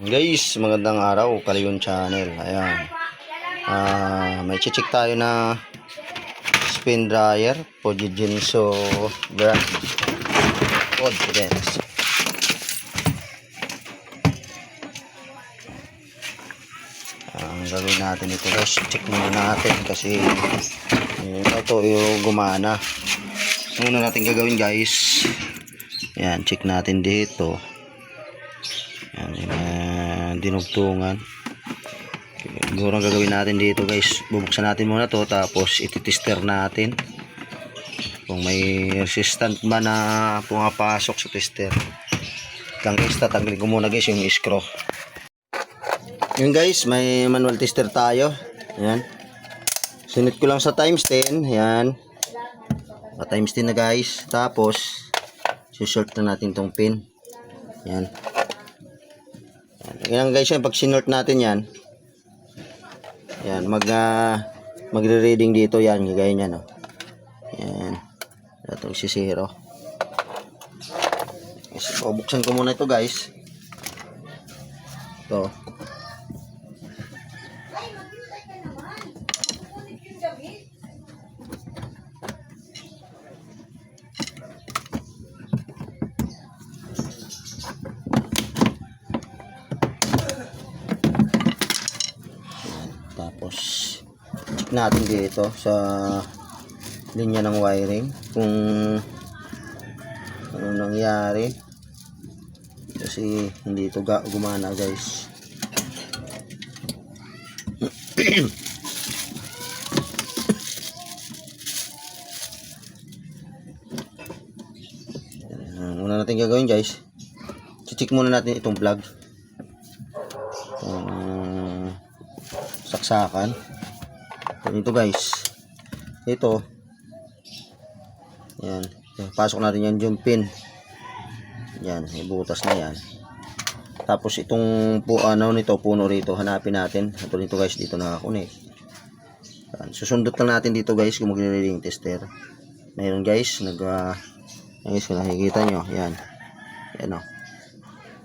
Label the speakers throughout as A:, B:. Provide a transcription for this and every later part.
A: Guys, magandang araw, Kalayon Channel. Ayan. Ah, may check tayo na spin dryer po Jinso brand. Pod guys. Ang gagawin natin ito guys, check muna natin kasi eh, ito yung gumana. Ang una natin gagawin guys, yan, check natin dito. Yan, yung uh, dinugtungan. Siguro ang gagawin natin dito guys, bubuksan natin muna to tapos ititester natin kung may resistant ba na pumapasok sa tester. Lang guys, tatanggalin ko muna guys yung screw. Yun guys, may manual tester tayo. Ayan. Sunod ko lang sa times 10. Ayan. Pa times 10 na guys. Tapos, susort na natin tong pin. Ayan. Yan guys, yan, pag sinort natin yan, yan, mag, ah, magre-reading dito yan, gagaya niyan, no. Yan. Ito si zero. So, buksan ko muna ito guys. Ito. Tapos, natin dito sa linya ng wiring kung ano nangyari. Kasi hindi ito gumana guys. Ang una natin gagawin guys, check muna natin itong plug. Itong saksakan. Ito guys. Ito. Yan. Pasok natin yan yung pin. Yan. Ibutas na yan. Tapos itong po, ano nito, puno rito. Hanapin natin. Ito nito guys. Dito nakakunik. Yan. Susundot lang natin dito guys kung magre-reading tester. Mayroon guys. Nag, uh, guys kung nakikita nyo. Yan. Yan o.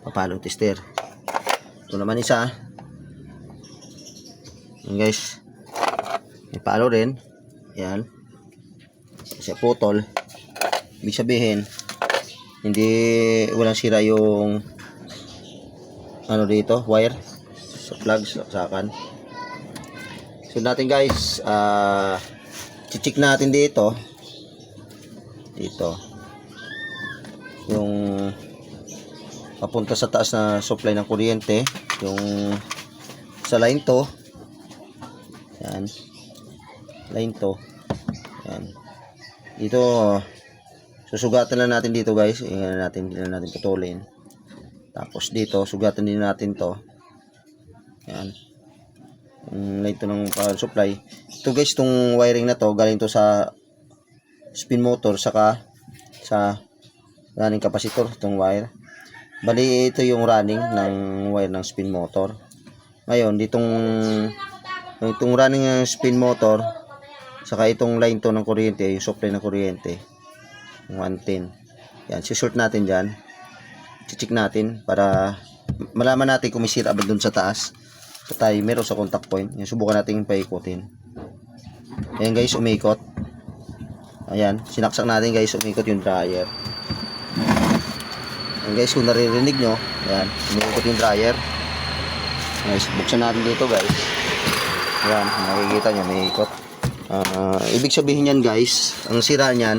A: Papalong tester. Ito naman isa. Yan guys. May palo rin. Yan. Kasi putol. Ibig sabihin, hindi walang sira yung ano dito, wire sa plug, sa sakan. So natin guys, ah chichik natin dito. Dito. Yung papunta sa taas na supply ng kuryente, yung sa line to, yan. Line to. Yan. Dito, susugatan lang natin dito guys. Ingnan natin, hindi na natin putulin. Tapos dito, sugatan din natin to. Yan. Yung line to ng power supply. Ito guys, itong wiring na to, galing to sa spin motor, saka sa running capacitor, itong wire. Bali, ito yung running ng wire ng spin motor. Ngayon, ditong itong running ng spin motor saka itong line to ng kuryente yung supply ng kuryente yung 110 yan sisort natin dyan. Chichik natin para malaman natin kung may sira ba dun sa taas. Sa timer o sa contact point. Yan subukan natin paikutin. Ayan guys umikot. Ayan sinaksak natin guys umikot yung dryer. Ayan guys kung naririnig nyo ayan umikot yung dryer. Guys buksan natin dito guys. Ayan, nakikita nyo, may. Ah, ibig sabihin yan guys, ang sira niyan,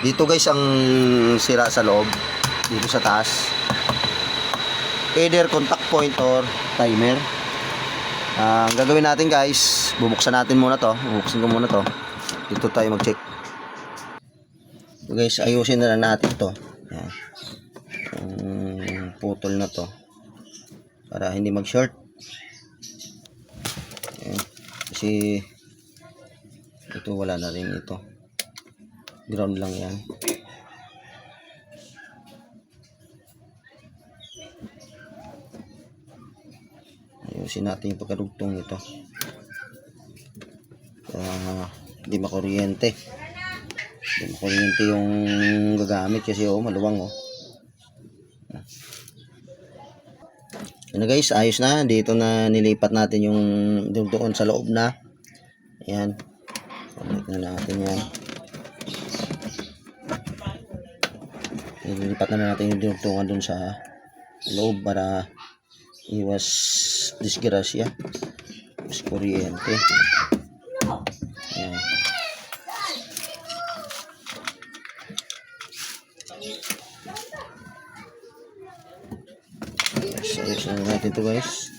A: dito guys ang sira sa loob, dito sa taas. Either contact point or timer. Ah, ang gagawin natin guys, bubuksan natin muna to. Bubuksan ko muna to. Dito tayo mag-check. So guys, ayusin na lang natin to. Ayan. Yung putol na to. Para hindi mag-short. Ayan. Kasi ito wala na rin ito. Ground lang yan. Ayusin natin yung pagkarugtong nito. Para hindi makuryente. Hindi makuryente yung gagamit kasi oh, maluwang oh. Na guys, ayos na. Dito na nilipat natin yung doon, doon sa loob na. Ayan. Balik na natin yan. Nilipat na natin yung dinugtungan doon sa loob para iwas disgrasya. Mas kuryente. Natin to guys.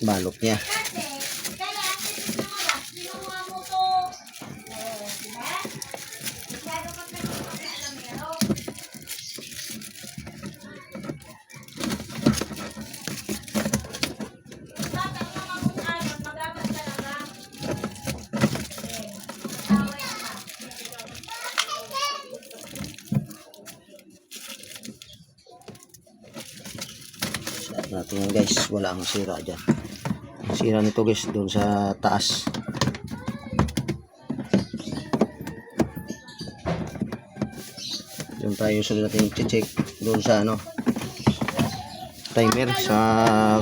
A: Balikan. Ang sira dyan. Sira nito guys doon sa taas. Doon tayo sunod natin check doon sa ano timer sa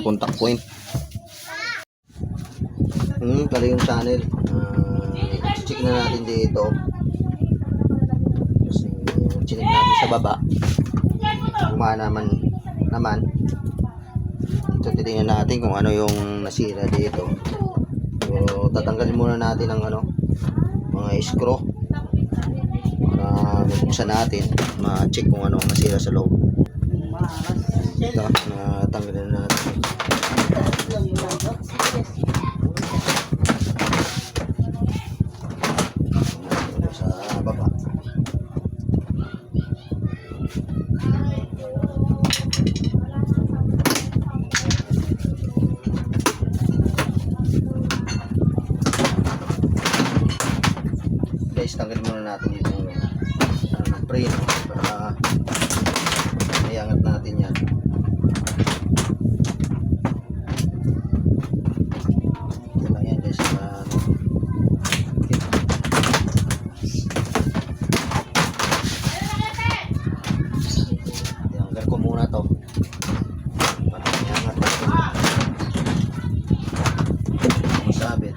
A: contact point. Hmm, pala yung channel. Ah, check na natin dito. Kasi chinek natin sa baba. Gumana naman naman. Ito titingnan natin kung ano yung nasira dito. So, tatanggalin muna natin ang ano, mga screw para mabuksan natin, ma-check kung ano ang nasira sa loob. Ito, natanggalin na natin. Ito sa baba. guys, tanggalin muna natin yung ano, ng frame para mayangat natin yan. Yan lang yan guys. Para, ano, Tanggal ko muna to. Para mayangat natin. Masabit.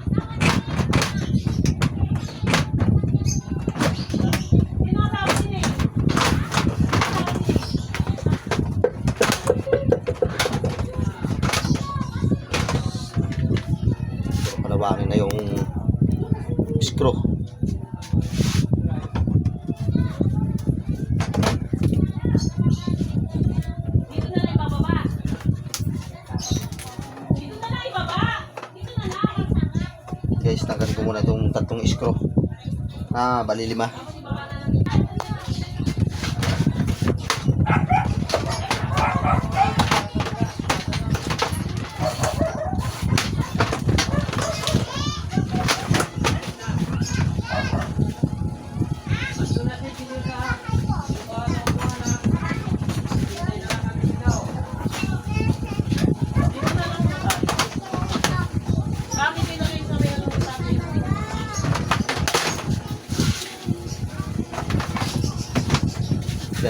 A: palawangin na yung screw guys tanggalin ko muna itong tatlong screw. Ah bali lima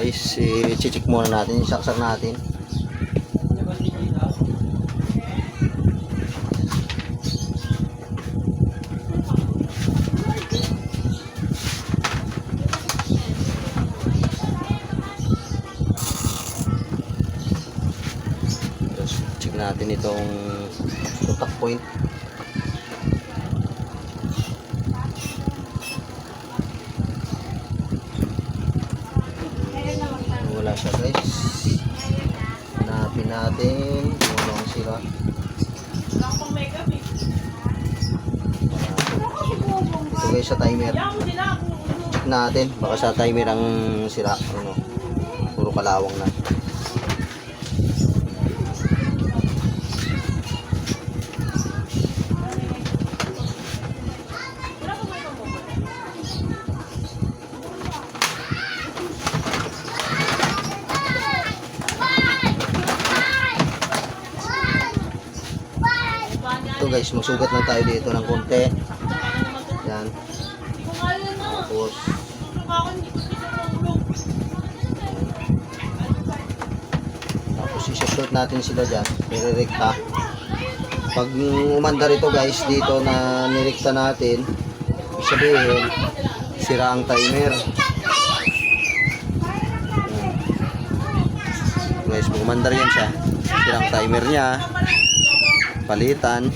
A: guys i-check muna natin isaksak natin. Check natin itong contact point guys. Hanapin natin kung ano sira. Ito guys sa timer. Check natin. Baka sa timer ang sira. Ano? Puro kalawang na susugat lang tayo dito ng konti. Yan. Tapos, tapos isa-short natin sila dyan. Nirerekta. Pag umanda rito guys, dito na nirekta natin, sabihin, sira ang timer. Yan. Guys, bumandar yan siya. Sira ang timer niya. Palitan.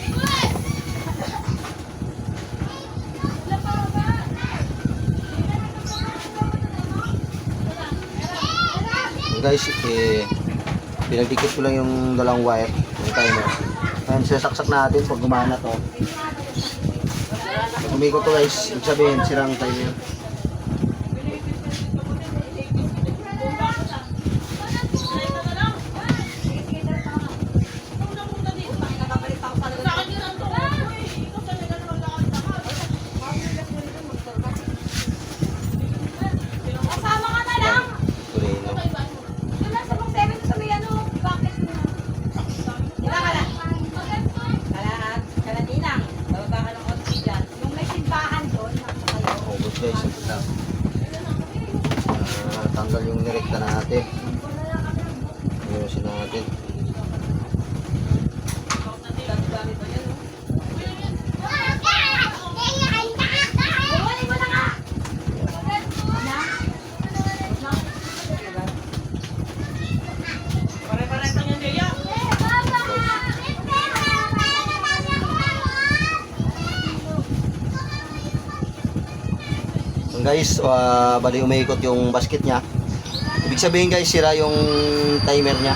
A: Guys, eh, pinagdikit ko lang yung dalawang wire ng timer. Ayan, sasaksak natin pag gumana to. Pag umikot to guys, ibig sabihin, sirang timer.
B: Kasama ka na lang.
A: Turino.
B: Doon lang sa mga seven sa may ano, bakit mo? Ilan ka lang? Kalahat. Kalatinang. Bababa ka ng konti dyan. Yung may simbahan doon, nasa kayo.
A: Ubus guys, lang. Ah, tanggal yung nirekta natin. Ayusin natin. Guys, uh, bali umiikot yung basket niya. Ibig sabihin guys, sira yung timer niya.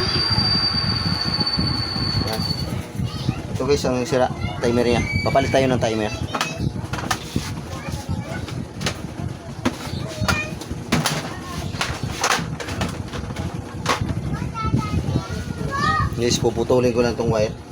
A: Yan. Ito guys, ang sira timer niya. Papalit tayo ng timer. Guys, puputulin ko lang tong wire.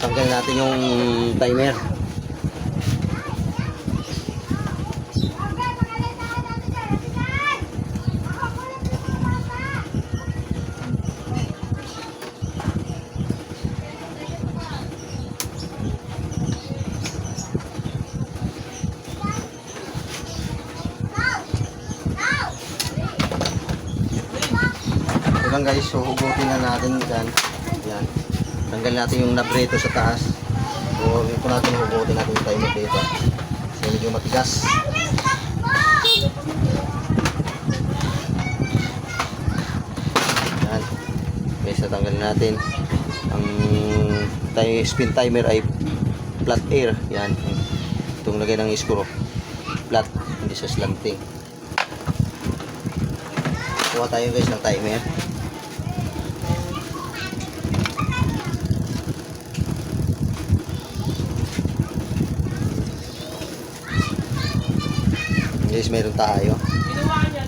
A: Tanggal natin yung timer. Lang guys, so hugutin na natin dyan. Tanggal natin yung nabrito sa taas. So, ito natin hugutin natin yung timer dito. Kasi medyo matigas. Yan. Guys, natanggalin natin. Ang time, spin timer ay flat air. Yan. Itong lagay ng screw. Flat, hindi siya slanting. Kuha tayo guys ng timer. Meron tayo.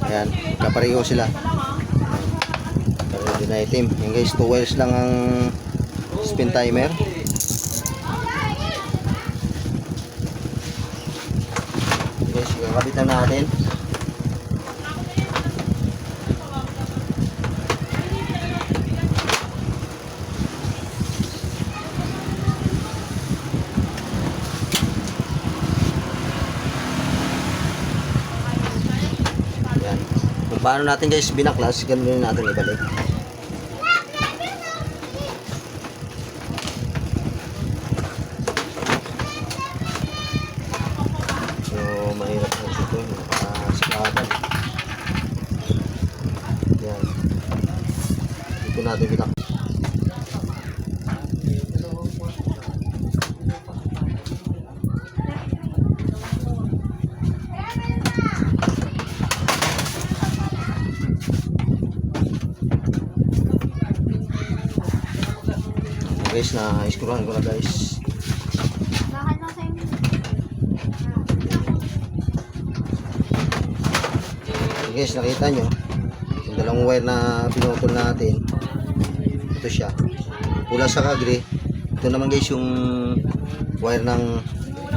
A: Ayan, kapareho sila. Pareho din item. Yan guys, 2 wires lang ang spin timer. Guys, kakabitan natin. Yan. Kung paano natin guys binaklas, ganun natin ibalik. So, mahirap na ito. Nakasiklaban. Yan. Dito natin binaklas. Guys, na-screwhan ko na guys. Okay guys, nakita nyo. Yung dalawang wire na pinutol natin. Ito siya. Pula sa kagre. Ito naman guys yung wire ng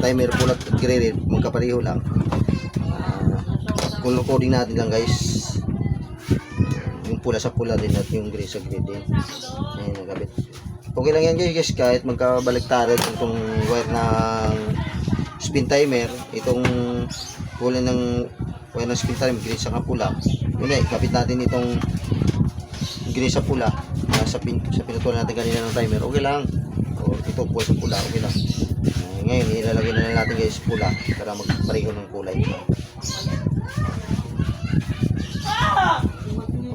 A: timer pula at gray. Magkapareho lang. Ah, color coding natin lang guys. Yung pula sa pula din at yung gray sa gray din. Ayan, nagabit. Okay lang yan guys, kahit magkabaliktaran itong wire ng spin timer, itong kulay ng wire ng spin timer, gray sa pula. Yun eh, kapit natin itong gray sa pula ah, sa, pin, sa pinutulan natin kanina ng timer, okay lang. O, ito po sa pula, okay lang. Ah, ngayon, ilalagay na lang natin guys pula para magpareho ng kulay.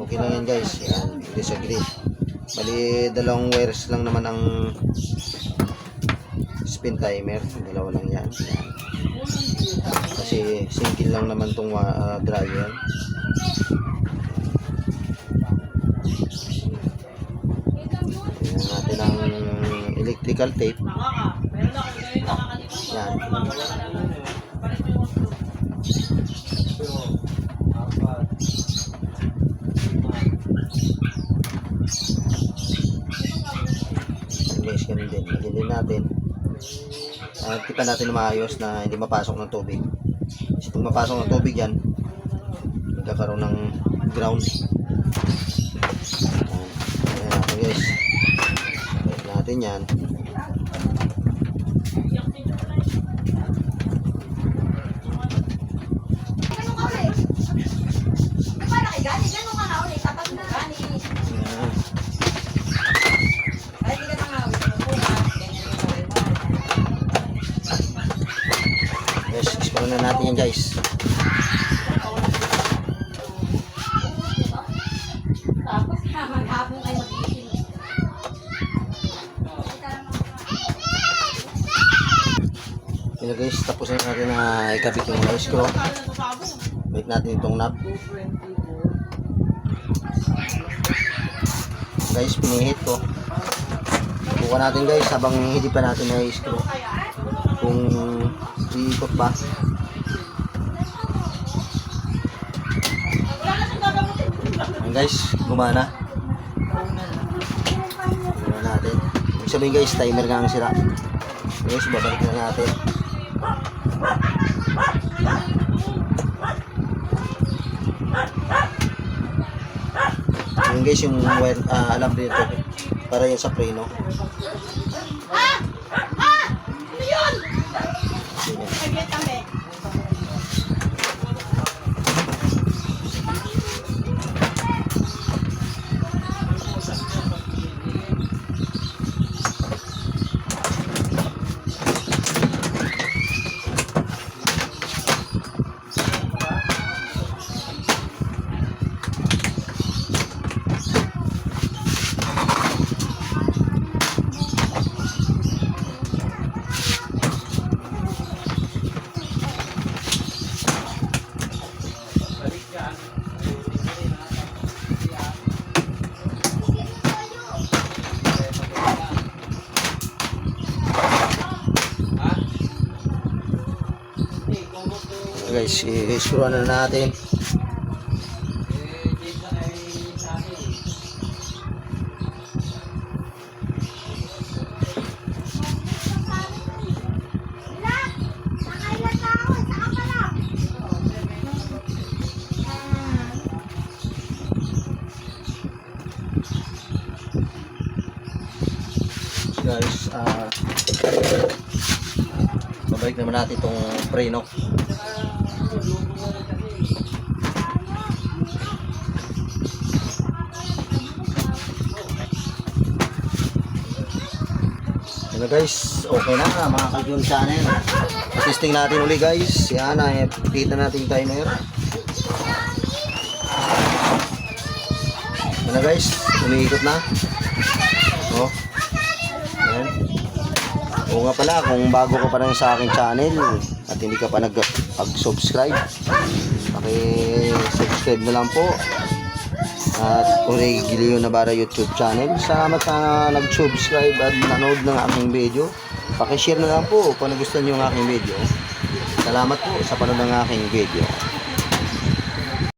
A: Okay lang yan guys. Yan, hindi sa gray. Bali, dalawang wires lang naman ang spin timer. Dalawa lang yan. yan. Kasi single lang naman tong uh, dryer. Tingnan natin ang electrical tape. Yan. Ganun din. Din natin. Uh, kita natin na maayos na hindi mapasok ng tubig. Kasi pag mapasok ng tubig yan, magkakaroon ng ground. Ayan natin guys. Ayan natin yan.
B: Ganun ka ulit. Paano kay Gani? Ganun ka nga ulit. Tapat mo Gani.
A: Ayan.
B: Ay, hindi ka na nga ulit. Bukas. Ganyan yung gawin mo.
A: Yes, explore na natin yan guys. Yun guys, tapos na natin na ikabit yung mga screw. Balik natin itong knob. Guys, pinihit ko. Buka natin guys habang hindi pa natin na screw. Kung iikot ba. Ayan guys, gumana. Gumana natin. Ibig sabihin guys, timer nga ang sira. Guys, babalik na natin. Yun guys, yung wire, ah, alam din ito. Para yun sa preno. Guys, i-screw na natin. Guys, ah babalik naman natin itong preno. Guys, okay na mga kajun channel. Testing natin uli guys. Yan, ay kita natin timer. Ano guys, umiikot na. Oh. Yan. Oo nga pala, kung bago ka pa lang sa aking channel at hindi ka pa nag-subscribe, paki-subscribe na lang po. At Origilio Navarra YouTube channel. Salamat sa nag-subscribe at nanood ng aking video. Paki-share na lang po kung nagustuhan niyo ang aking video. Salamat po sa panood ng aking video.